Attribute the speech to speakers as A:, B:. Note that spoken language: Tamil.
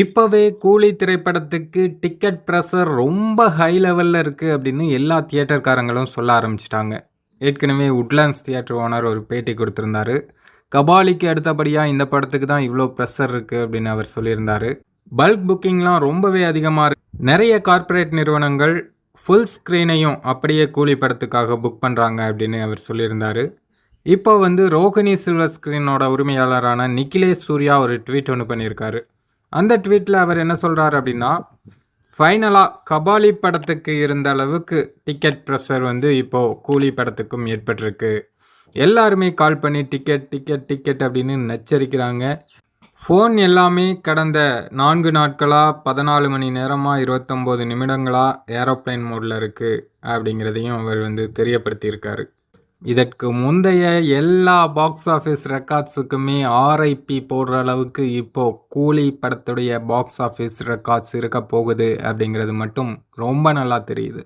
A: இப்போவே கூலி திரைப்படத்துக்கு டிக்கெட் ப்ரெஷர் ரொம்ப ஹை லெவலில் இருக்குது அப்படின்னு எல்லா தியேட்டர்காரங்களும் சொல்ல ஆரம்பிச்சிட்டாங்க. ஏற்கனவே உட்லாண்ட்ஸ் தியேட்டர் ஓனர் ஒரு பேட்டி கொடுத்துருந்தாரு. கபாலிக்கு அடுத்தபடியாக இந்த படத்துக்கு தான் இவ்வளோ ப்ரெஷர் இருக்குது அப்படின்னு அவர் சொல்லியிருந்தார். பல்க் புக்கிங்லாம் ரொம்பவே அதிகமாக இருக்கு. நிறைய கார்ப்பரேட் நிறுவனங்கள் ஃபுல் ஸ்க்ரீனையும் அப்படியே கூலி படத்துக்காக புக் பண்ணுறாங்க அப்படின்னு அவர் சொல்லியிருந்தார். இப்போ வந்து ரோகிணி சில்வர் ஸ்க்ரீனோட உரிமையாளரான நிக்கிலேஷ் சூர்யா ஒரு ட்வீட் ஒன்று பண்ணியிருக்காரு. அந்த ட்வீட்டில் அவர் என்ன சொல்கிறார் அப்படின்னா ஃபைனலாக கபாலி படத்துக்கு இருந்த அளவுக்கு டிக்கெட் ப்ரெஷர் வந்து இப்போது கூலி படத்துக்கும் ஏற்பட்டிருக்கு. எல்லாருமே கால் பண்ணி டிக்கெட் டிக்கெட் டிக்கெட் அப்படின்னு நச்சரிக்கிறாங்க. ஃபோன் எல்லாமே கடந்த நான்கு நாட்களாக பதினாலு மணி நேரமாக இருபத்தொம்போது நிமிடங்களாக ஏரோப்ளேன் மோடில் இருக்குது அப்படிங்கிறதையும் அவர் வந்து தெரியப்படுத்தியிருக்காரு. இதற்கு முந்தைய எல்லா பாக்ஸ் ஆஃபீஸ் ரெக்கார்ட்ஸுக்குமே ஆர்ஐபி போடுற அளவுக்கு இப்போ கூலி படத்துடைய பாக்ஸ் ஆஃபீஸ் ரெக்கார்ட்ஸ் இருக்க போகுது அப்படிங்கிறது மட்டும் ரொம்ப நல்லா தெரியுது.